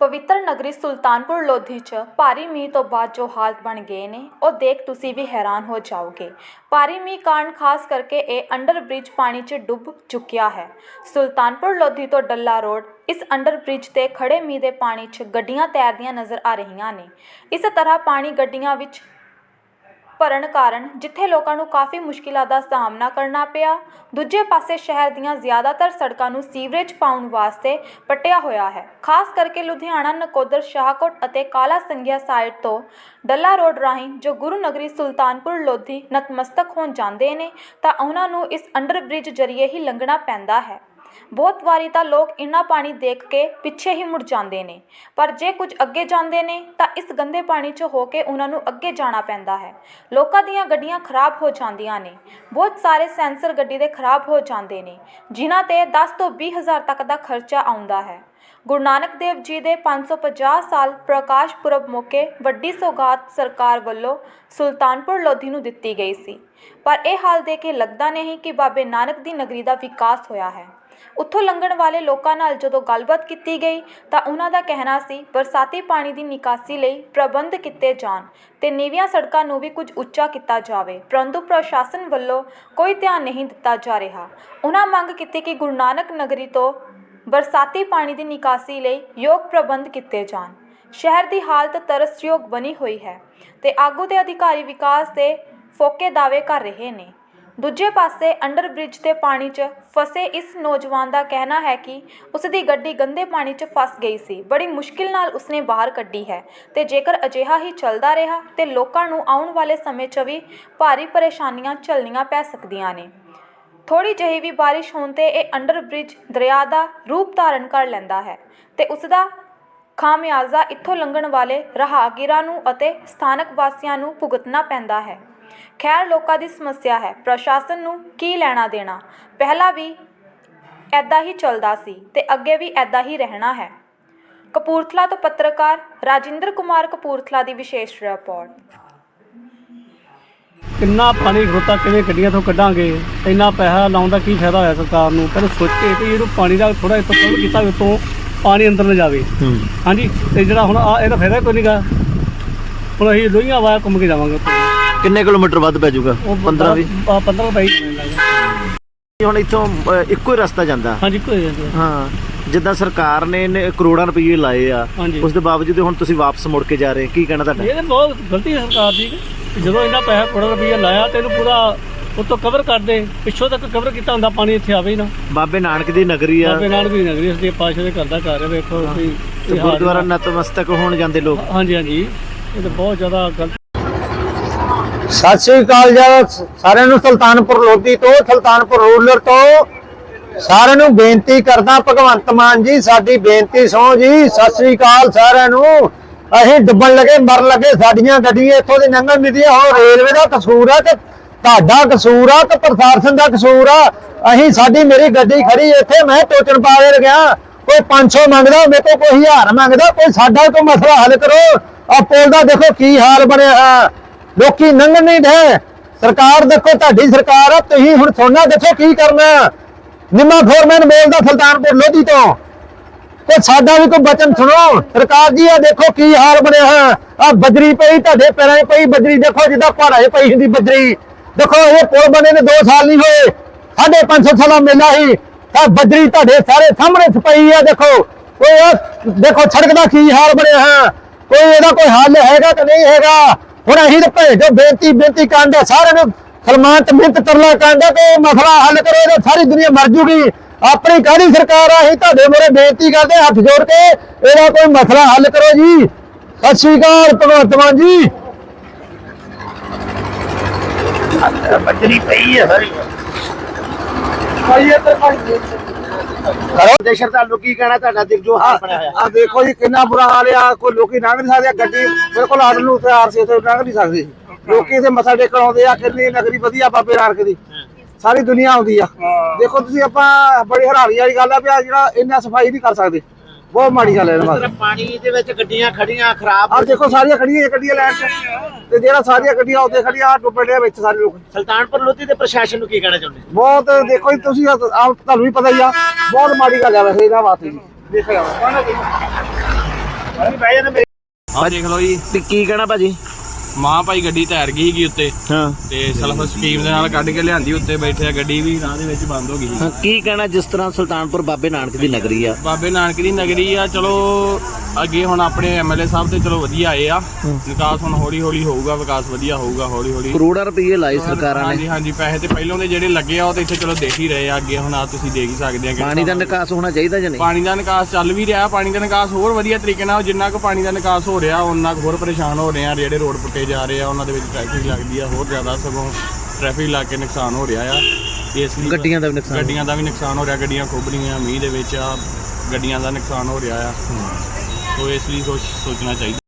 ਪਵਿੱਤਰ ਨਗਰੀ ਸੁਲਤਾਨਪੁਰ ਲੋਧੀ 'ਚ ਭਾਰੀ ਮੀਂਹ ਤੋਂ ਬਾਅਦ ਜੋ ਹਾਲਤ ਬਣ ਗਏ ਨੇ, ਉਹ ਦੇਖ ਤੁਸੀਂ ਵੀ ਹੈਰਾਨ ਹੋ ਜਾਓਗੇ। ਭਾਰੀ ਮੀਂਹ ਕਾਰਨ ਖਾਸ ਕਰਕੇ ਇਹ ਅੰਡਰ ਬ੍ਰਿਜ ਪਾਣੀ 'ਚ ਡੁੱਬ ਚੁੱਕਿਆ ਹੈ। ਸੁਲਤਾਨਪੁਰ ਲੋਧੀ ਤੋਂ ਡੱਲਾ ਰੋਡ ਇਸ ਅੰਡਰ ਬ੍ਰਿਜ ਤੇ ਖੜੇ ਮੀਂਹ ਦੇ ਪਾਣੀ 'ਚ ਗੱਡੀਆਂ ਤੈਰਦੀਆਂ ਨਜ਼ਰ ਆ ਰਹੀਆਂ ਨੇ। ਇਸੇ ਤਰ੍ਹਾਂ ਪਾਣੀ ਗੱਡੀਆਂ ਵਿੱਚ ਭਰਨ ਕਾਰਨ ਜਿੱਥੇ ਲੋਕਾਂ ਨੂੰ ਕਾਫੀ ਮੁਸ਼ਕਿਲਾਂ ਦਾ ਸਾਹਮਣਾ ਕਰਨਾ ਪਿਆ, ਦੂਜੇ ਪਾਸੇ ਸ਼ਹਿਰ ਦੀਆਂ ਜ਼ਿਆਦਾਤਰ ਸੜਕਾਂ ਨੂੰ ਸੀਵਰੇਜ ਪਾਉਣ ਵਾਸਤੇ ਪੱਟਿਆ ਹੋਇਆ ਹੈ। ਖਾਸ ਕਰਕੇ ਲੁਧਿਆਣਾ, ਨਕੋਦਰ, ਸ਼ਾਹਕੋਟ ਅਤੇ ਕਾਲਾ ਸੰਘਿਆ ਸਾਈਡ ਤੋਂ ਡੱਲਾ ਰੋਡ ਰਾਹੀਂ ਜੋ ਗੁਰੂ ਨਗਰੀ ਸੁਲਤਾਨਪੁਰ ਲੋਧੀ ਨਤਮਸਤਕ ਹੋਣ ਜਾਂਦੇ ਨੇ, ਤਾਂ ਉਹਨਾਂ ਨੂੰ ਇਸ ਅੰਡਰਬ੍ਰਿਜ ਜ਼ਰੀਏ ਹੀ ਲੰਘਣਾ ਪੈਂਦਾ ਹੈ। ਬਹੁਤ ਵਾਰੀ ਤਾਂ ਲੋਕ ਇੰਨਾ ਪਾਣੀ ਦੇਖ ਕੇ ਪਿੱਛੇ ਹੀ ਮੁੜ ਜਾਂਦੇ ਨੇ। ਪਰ ਜੇ ਕੁਝ ਅੱਗੇ ਜਾਂਦੇ ਨੇ, ਤਾਂ ਇਸ ਗੰਦੇ ਪਾਣੀ 'ਚ ਹੋ ਕੇ ਉਹਨਾਂ ਨੂੰ ਅੱਗੇ ਜਾਣਾ ਪੈਂਦਾ ਹੈ। ਲੋਕਾਂ ਦੀਆਂ ਗੱਡੀਆਂ ਖਰਾਬ ਹੋ ਜਾਂਦੀਆਂ ਨੇ। ਬਹੁਤ ਸਾਰੇ ਸੈਂਸਰ ਗੱਡੀ ਦੇ ਖਰਾਬ ਹੋ ਜਾਂਦੇ ਨੇ, ਜਿਨ੍ਹਾਂ ਤੇ 10 ਤੋਂ 20 ਹਜ਼ਾਰ ਤੱਕ ਦਾ ਖਰਚਾ ਆਉਂਦਾ ਹੈ। ਗੁਰੂ ਨਾਨਕ ਦੇਵ ਜੀ ਦੇ 550 ਸਾਲ ਪ੍ਰਕਾਸ਼ ਪੁਰਬ ਮੌਕੇ ਵੱਡੀ ਸੌਗਾਤ ਸਰਕਾਰ ਵੱਲੋਂ ਸੁਲਤਾਨਪੁਰ ਲੋਧੀ ਨੂੰ ਦਿੱਤੀ ਗਈ ਸੀ। ਪਰ ਇਹ ਹਾਲ ਦੇ ਕੇ ਲੱਗਦਾ ਨਹੀਂ ਕਿ ਬਾਬੇ ਨਾਨਕ ਦੀ ਨਗਰੀ ਦਾ ਵਿਕਾਸ ਹੋਇਆ ਹੈ। ਉੱਥੋਂ ਲੰਘਣ ਵਾਲੇ ਲੋਕਾਂ ਨਾਲ ਜਦੋਂ ਗੱਲਬਾਤ ਕੀਤੀ ਗਈ ਤਾਂ ਉਹਨਾਂ ਦਾ ਕਹਿਣਾ ਸੀ, ਬਰਸਾਤੀ ਪਾਣੀ ਦੀ ਨਿਕਾਸੀ ਲਈ ਪ੍ਰਬੰਧ ਕੀਤੇ ਜਾਣ ਤੇ ਨੀਵੀਆਂ ਸੜਕਾਂ ਨੂੰ ਵੀ ਕੁਝ ਉੱਚਾ ਕੀਤਾ ਜਾਵੇ। ਪਰੰਤੂ ਪ੍ਰਸ਼ਾਸਨ ਵੱਲੋਂ ਕੋਈ ਧਿਆਨ ਨਹੀਂ ਦਿੱਤਾ ਜਾ ਰਿਹਾ। ਉਹਨਾਂ ਮੰਗ ਕੀਤੀ ਕਿ ਗੁਰੂ ਨਾਨਕ ਨਗਰੀ ਤੋਂ ਬਰਸਾਤੀ ਪਾਣੀ ਦੀ ਨਿਕਾਸੀ ਲਈ ਯੋਗ ਪ੍ਰਬੰਧ ਕੀਤੇ ਜਾਣ। ਸ਼ਹਿਰ ਦੀ ਹਾਲਤ ਤਰਸਯੋਗ ਬਣੀ ਹੋਈ ਹੈ ਤੇ ਆਗੂ ਦੇ ਅਧਿਕਾਰੀ ਵਿਕਾਸ ਦੇ ਫੋਕੇ ਦਾਅਵੇ ਕਰ ਰਹੇ ਨੇ। ਦੂਜੇ ਪਾਸੇ ਅੰਡਰ ਬ੍ਰਿਜ ਤੇ ਪਾਣੀ 'ਚ ਫਸੇ ਇਸ ਨੌਜਵਾਨ ਦਾ ਕਹਿਣਾ ਹੈ ਕਿ ਉਸ ਦੀ ਗੱਡੀ ਗੰਦੇ ਪਾਣੀ 'ਚ ਫਸ ਗਈ ਸੀ। ਬੜੀ ਮੁਸ਼ਕਿਲ ਨਾਲ ਉਸਨੇ ਬਾਹਰ ਕੱਢੀ ਹੈ ਤੇ ਜੇਕਰ ਅਜਿਹਾ ਹੀ ਚੱਲਦਾ ਰਿਹਾ ਤੇ ਲੋਕਾਂ ਨੂੰ ਆਉਣ ਵਾਲੇ ਸਮੇਂ 'ਚ ਵੀ ਭਾਰੀ ਪਰੇਸ਼ਾਨੀਆਂ ਝੱਲਣੀਆਂ ਪੈ ਸਕਦੀਆਂ ਨੇ। ਥੋੜੀ ਜਿਹੀ ਵੀ ਬਾਰਿਸ਼ ਹੋਣ ਤੇ ਇਹ ਅੰਡਰ ਬ੍ਰਿਜ ਦਰਿਆ ਦਾ ਰੂਪ ਧਾਰਨ ਕਰ ਲੈਂਦਾ ਹੈ ਤੇ ਉਸ ਦਾ ਖਾਮਿਆਜ਼ਾ ਇੱਥੋਂ ਲੰਘਣ ਵਾਲੇ ਰਾਹਗੀਰਾਂ ਨੂੰ ਅਤੇ ਸਥਾਨਕ ਵਾਸੀਆਂ ਨੂੰ ਭੁਗਤਣਾ ਪੈਂਦਾ ਹੈ। ਖੈਰ ਲੋਕਾਂ ਦੀ ਸਮੱਸਿਆ ਹੈ। ਪ੍ਰਸ਼ਾਸਨ ਨੂੰ ਕੀ ਲੈਣਾ ਦੇਣਾ? ਪਹਿਲਾਂ ਵੀ ਐਦਾਂ ਹੀ ਚੱਲਦਾ ਸੀ ਤੇ ਅੱਗੇ ਵੀ ਐਦਾਂ ਹੀ ਰਹਿਣਾ ਹੈ। ਕਪੂਰਥਲਾ ਤੋਂ ਪੱਤਰਕਾਰ ਰਾਜਿੰਦਰ ਕੁਮਾਰ ਕਪੂਰਥਲਾ ਦੀ ਵਿਸ਼ੇਸ਼ ਰਿਪੋਰਟ। ਕਿੰਨਾ ਪਾਣੀ ਖਰੋਤਾ ਕਿਵੇਂ ਗੱਡੀਆਂ ਤੋਂ ਕੱਢਾਂਗੇ? ਇੰਨਾ ਪੈਸਾ ਲਾਉਣ ਦਾ ਕੀ ਫਾਇਦਾ ਹੋਇਆ ਸਰਕਾਰ ਨੂੰ? ਸੋਚੇ ਕਿ ਇਹਨੂੰ ਪਾਣੀ ਦਾ ਥੋੜਾ ਇੱਥੋਂ ਕੰਟਰੋਲ ਕੀਤਾ ਵੀ ਉੱਤੋਂ ਪਾਣੀ ਅੰਦਰ ਨਾ ਜਾਵੇ। ਹਾਂਜੀ ਤੇ ਜਿਹੜਾ ਹੁਣ ਆ ਇਹਦਾ ਫਾਇਦਾ ਕੋਈ ਨਹੀਂਗਾ ਹੁਣ ਅਸੀਂ ਲੋਹੀਆਂ ਵਾਇਆ ਘੁੰਮ ਕੇ ਜਾਵਾਂਗੇ ਉੱਥੇ। ਕਿੰਨੇ ਕਿਲੋਮੀਟਰ ਵੱਧ ਪੈ ਜਾਊਗਾ? ਉਹ 15 20 ਆ 15 ਬਾਈ ਹੁਣ ਇੱਥੋਂ ਅ, ਇੱਕੋ ਹੀ ਰਸਤਾ ਜਾਂਦਾ। ਹਾਂਜੀ ਕੋਈ ਨਹੀਂ ਹਾਂ। ਜਿੱਦਾਂ ਸਰਕਾਰ ਨੇ ਇਹਨੇ ਕਰੋੜਾਂ ਰੁਪਏ ਲਾਏ ਆ ਹਾਂਜੀ। ਉਸ ਦੇ ਬਾਵਜੂਦ ਹੁਣ ਤੁਸੀਂ ਵਾਪਸ ਮੁੜ ਕੇ ਜਾ ਰਹੇ ਕੀ ਕਹਿਣਾ ਤੁਹਾਡਾ? ਇਹ ਤਾਂ ਬਹੁਤ ਗਲਤੀ ਹੈ ਸਰਕਾਰ ਦੀ ਕਿ ਜਦੋਂ ਇੰਨਾ ਪੈਸਾ ਕਰੋੜ ਰੁਪਈਆ ਲਾਇਆ ਤੇ ਇਹਨੂੰ ਪੂਰਾ ਉੱਤੋਂ ਕਵਰ ਕਰ ਦੇ ਪਿੱਛੋਂ ਤੱਕ ਕਵਰ ਕੀਤਾ ਹੁੰਦਾ ਪਾਣੀ ਇੱਥੇ ਆਵੇ ਹੀ ਨਾ। ਬਾਬੇ ਨਾਨਕ ਦੀ ਨਗਰੀ ਆ। ਬਾਬੇ ਨਾਨਕ ਦੀ ਨਗਰੀ ਇਸ ਦੇ ਪਾਸ਼ਾ ਦੇ ਕਰਦਾ ਕਰ ਰਿਹਾ ਵੇਖੋ ਵੀ ਤੇ ਹਾਲ ਗੁਰਦੁਆਰਾ ਨਤਮਸਤਕ ਹੋਣ ਜਾਂਦੇ ਲੋਕ। ਹਾਂਜੀ ਹਾਂਜੀ। ਇਹ ਤਾਂ ਬਹੁਤ ਜ਼ਿਆਦਾ ਗਲਤ ਸਤਿ ਸ੍ਰੀ ਅਕਾਲ ਜੀ, ਸਾਰਿਆਂ ਨੂੰ ਸੁਲਤਾਨਪੁਰ ਲੋਧੀ ਤੋਂ, ਸੁਲਤਾਨਪੁਰ ਰੂਲਰ ਤੋਂ। ਸਾਰਿਆਂ ਨੂੰ ਬੇਨਤੀ ਕਰਦਾ, ਭਗਵੰਤ ਮਾਨ ਜੀ, ਸਾਡੀ ਬੇਨਤੀ ਸੁਣੋ ਜੀ, ਸਤਿ ਸ੍ਰੀ ਅਕਾਲ ਸਾਰਿਆਂ ਨੂੰ। ਅਸੀਂ ਡੁੱਬਣ ਲੱਗੇ, ਮਰਨ ਲੱਗੇ, ਸਾਡੀਆਂ ਗੱਡੀਆਂ ਇੱਥੋਂ ਦੀ ਲੰਘਣ ਨਹੀਂ ਦੀਆਂ ਰੇਲਵੇ ਦਾ ਕਸੂਰ ਆ ਕਿ ਤੁਹਾਡਾ ਕਸੂਰ ਆ ਤੇ ਪ੍ਰਸ਼ਾਸਨ ਦਾ ਕਸੂਰ ਆ। ਅਸੀਂ, ਸਾਡੀ ਮੇਰੀ ਗੱਡੀ ਖੜੀ ਇੱਥੇ, ਮੈਂ ਟੋਚਣ ਪਾ ਕੇ ਗਿਆ। ਕੋਈ 500 ਮੰਗਦਾ, ਮੇਰੇ ਕੋਲ ਕੋਈ 1000 ਮੰਗਦਾ, ਕੋਈ ਸਾਡਾ ਕੋਈ ਮਸਲਾ ਹੱਲ ਕਰੋ। ਆ ਪੁਲ ਦਾ ਦੇਖੋ ਕੀ ਹਾਲ ਬਣਿਆ ਹੈ ਲੋਕੀ ਨੰਗਣ ਨਹੀਂ ਦੇ ਸਰਕਾਰ ਦੇਖੋ, ਤੁਹਾਡੀ ਸਰਕਾਰ ਆ, ਤੁਸੀਂ ਹੁਣ ਸੋਨਾ ਦੇਖੋ ਕੀ ਕਰਨਾ। ਨਿੰਮਾ ਫੋਰਮੈਨ ਬੋਲਦਾ ਸੁਲਤਾਨਪੁਰ ਲੋਧੀ ਤੋਂ। ਤੇ ਸਾਡਾ ਵੀ ਕੋਈ ਬਚਨ ਸੁਣੋ। ਸਰਕਾਰ ਜੀ ਆ ਦੇਖੋ ਕੀ ਹਾਲ ਬਣਿਆ ਹੈ। ਆ ਬਜਰੀ ਪਈ, ਤੁਹਾਡੇ ਪੈਰਾਂ 'ਚ ਪਈ ਬਜਰੀ। ਦੇਖੋ ਜਿੱਦਾਂ ਪਹਾੜਾਂ 'ਚ ਪਈ ਹੁੰਦੀ ਬਜਰੀ। ਦੇਖੋ, ਇਹ ਪੁਲ ਬਣੇ ਨੇ 2 ਸਾਲ ਨਹੀਂ ਹੋਏ। ਸਾਢੇ 500 ਸਾਲਾ ਮੇਲਾ ਹੀ ਆ ਬਜਰੀ ਤੁਹਾਡੇ ਸਾਰੇ ਸਾਹਮਣੇ 'ਚ ਪਈ ਆ, ਦੇਖੋ। ਕੋਈ ਆਹ, ਦੇਖੋ, ਸੜਕ ਦਾ ਕੀ ਹਾਲ ਬਣਿਆ ਹੈ। ਕੋਈ ਇਹਦਾ ਕੋਈ ਹੱਲ ਹੈਗਾ ਕਿ ਨਹੀਂ ਹੈਗਾ? ਹੁਣ ਅਸੀਂ ਤਾਂ ਭੇਜੋ ਬੇਨਤੀ ਬੇਨਤੀ ਕਰਦੇ ਸਾਰਿਆਂ ਨੂੰ ਸਲਮਾਨ ਤੇ ਮਿਹਨਤ ਤਰਲਾ ਕਰਦੇ ਕਿ ਇਹ ਮਸਲਾ ਹੱਲ ਕਰੋ ਇਹਦਾ ਸਾਰੀ ਦੁਨੀਆ ਮਰ ਜੂਗੀ। ਆਪਣੀ ਕਾਹਦੀ ਸਰਕਾਰ ਆ ਅਸੀਂ ਤੁਹਾਡੇ ਮੋਰੇ ਬੇਨਤੀ ਕਰਦੇ ਹੱਥ ਜੋੜ ਕੇ ਇਹਦਾ ਕੋਈ ਮਸਲਾ ਹੱਲ ਕਰੋ ਜੀ। ਸਤਿ ਸ਼੍ਰੀ ਅਕਾਲ ਭਗਵੰਤ ਮਾਨ ਜੀ। ਬੱਜਰੀ ਪਈ ਹੈ ਸਾਰੀ। ਕਰੋ ਦੇ ਸ਼ਰਧਾਲੂ ਕੀ ਕਹਿਣਾ ਤੁਹਾਡਾ ਦਿਲ ਜੋ ਹਾਲ ਬਣਿਆ ਹੋਇਆ? ਆ ਦੇਖੋ ਜੀ ਕਿੰਨਾ ਬੁਰਾ ਹਾਲ ਆ ਕੋਈ ਲੋਕੀ ਲੰਘ ਨਹੀਂ ਸਕਦੇ ਗੱਡੀ ਬਿਲਕੁਲ ਨੂੰ ਲੰਘ ਨਹੀਂ ਸਕਦੇ। ਲੋਕੀ ਇੱਥੇ ਮੱਥਾ ਟੇਕਣ ਆਉਂਦੇ ਆ ਕਿੰਨੀ ਨਗਰੀ ਵਧੀਆ ਬਾਬੇ ਨਾਨਕ ਦੀ। ਸਾਰੀ ਦੁਨੀਆ ਆਉਂਦੀ ਆ। ਦੇਖੋ ਤੁਸੀਂ ਆਪਾਂ ਬੜੀ ਹੈਰਾਨੀ ਵਾਲੀ ਗੱਲ ਆ ਵੀ ਆ ਜਿਹੜਾ ਇੰਨਾ ਸਫ਼ਾਈ ਨਹੀਂ ਕਰ ਸਕਦੇ। ਬਹੁਤ ਮਾੜੀ ਗੱਲ ਹੈ ਇਹਨਾਂ ਵਾਸਤੇ। ਪਾਣੀ ਦੇ ਵਿੱਚ ਗੱਡੀਆਂ ਖੜੀਆਂ ਖਰਾਬ ਆ ਦੇਖੋ ਸਾਰੀਆਂ ਖੜੀਆਂ ਇਹ ਗੱਡੀਆਂ ਲੈਣ ਚ। ਤੇ ਜਿਹੜਾ ਸਾਰੀਆਂ ਗੱਡੀਆਂ ਉੱਤੇ ਖੜੀਆਂ ਆ ਡੁੱਬਣ ਦੇ ਵਿੱਚ ਸਾਰੇ ਲੋਕ। ਸੁਲਤਾਨਪੁਰ ਲੋਧੀ ਦੇ ਪ੍ਰਸ਼ਾਸਨ ਨੂੰ ਕੀ ਕਹਿਣਾ ਚਾਹੁੰਦੇ? ਬਹੁਤ ਦੇਖੋ ਜੀ ਤੁਸੀਂ ਆਪ ਤੁਹਾਨੂੰ ਵੀ ਪਤਾ ਹੀ ਆ ਬਹੁਤ ਮਾੜੀ ਗੱਲ ਆ ਵੈਸੇ ਇਹਨਾਂ ਵਾਸਤੇ ਜੀ। ਦੇਖਿਆ ਆ ਦੇਖ ਲਓ ਜੀ। ਤੇ ਕੀ ਕਹਿਣਾ ਭਾਜੀ? ਮਾਂ ਭਾਈ ਗੱਡੀ ਤੈਰ ਗਈ ਸੀਗੀ ਉੱਤੇ। ਹਾਂ। ਤੇ ਸਲਫ ਸਕੀਮ ਦੇ ਨਾਲ ਕੱਢ ਕੇ ਲਿਆਂਦੀ ਉੱਤੇ ਬੈਠੇ ਆ ਗੱਡੀ ਵੀ ਰਾਹ ਦੇ ਵਿੱਚ ਬੰਦ ਹੋ ਗਈ ਸੀ। ਹਾਂ, ਕੀ ਕਹਿਣਾ ਜਿਸ ਤਰ੍ਹਾਂ ਸੁਲਤਾਨਪੁਰ ਬਾਬੇ ਨਾਨਕ ਦੀ ਨਗਰੀ ਆ? ਬਾਬੇ ਨਾਨਕ ਦੀ ਨਗਰੀ ਆ ਚਲੋ ਅੱਗੇ ਹੁਣ ਆਪਣੇ ਐਮਐਲਏ ਸਾਹਿਬ ਤੇ ਚਲੋ ਵਧੀਆ ਆਏ ਆ। ਵਿਕਾਸ ਹੁਣ ਹੌਲੀ ਹੌਲੀ ਹੋਊਗਾ ਵਿਕਾਸ ਵਧੀਆ ਹੋਊਗਾ ਹੌਲੀ ਹੌਲੀ ਕਰੋੜਾਂ ਰੁਪਏ ਲਾਏ ਸਰਕਾਰਾਂ ਨੇ। ਹਾਂਜੀ ਹਾਂਜੀ ਪੈਸੇ ਤੇ ਪਹਿਲੋਂ ਦੇ ਜਿਹੜੇ ਲੱਗੇ ਆ ਉਹ ਤੇ ਇੱਥੇ ਚਲੋ ਦੇਖ ਹੀ ਰਹੇ ਆ ਅੱਗੇ ਹੁਣ ਆ ਤੁਸੀਂ ਦੇਖ ਹੀ ਸਕਦੇ ਆ ਕਿ ਪਾਣੀ ਦਾ ਨਿਕਾਸ ਹੋਣਾ ਚਾਹੀਦਾ ਜਾਂ ਨਹੀਂ? ਪਾਣੀ ਦਾ ਨਿਕਾਸ ਚੱਲ ਵੀ ਰਿਹਾ ਪਾਣੀ ਦਾ ਨਿਕਾਸ ਹੋਰ ਵਧੀਆ ਤਰੀਕੇ ਨਾਲ ਜਿੰਨਾ ਕੁ ਪਾਣੀ ਦਾ ਨਿਕਾਸ ਹੋ ਰਿਹਾ ਉਹਨਾਂ ਕੁ ਹੋਰ ਪਰੇਸ਼ਾਨ ਹੋ ਰਹੇ ਆ ਜਿਹੜੇ ਰੋਡ ਪੁੱਟੇ ਜਾ ਰਹੇ ਆ ਉਹਨਾਂ ਦੇ ਵਿੱਚ ਟ੍ਰੈਫਿਕ ਲੱਗਦੀ ਆ ਹੋਰ ਜ਼ਿਆਦਾ ਸਗੋਂ ਟ੍ਰੈਫਿਕ ਲੱਗ ਕੇ ਨੁਕਸਾਨ ਹੋ ਰਿਹਾ ਆ। ਇਸ ਲਈ ਗੱਡੀਆਂ ਦਾ ਵੀ ਨੁਕਸਾਨ ਗੱਡੀਆਂ ਦਾ ਵੀ ਨੁਕਸਾਨ ਹੋ ਰਿਹਾ ਗੱਡੀਆਂ ਖੁੱਭ ਰਹੀਆਂ ਮੀਂਹ ਦੇ ਵਿੱਚ ਆ ਗੱਡੀਆਂ ਦਾ ਨੁਕਸਾਨ ਹੋ ਰਿਹਾ ਆ। ਸੋ ਇਸ ਲਈ ਸੋਚ- ਸੋਚਣਾ ਚਾਹੀਦਾ।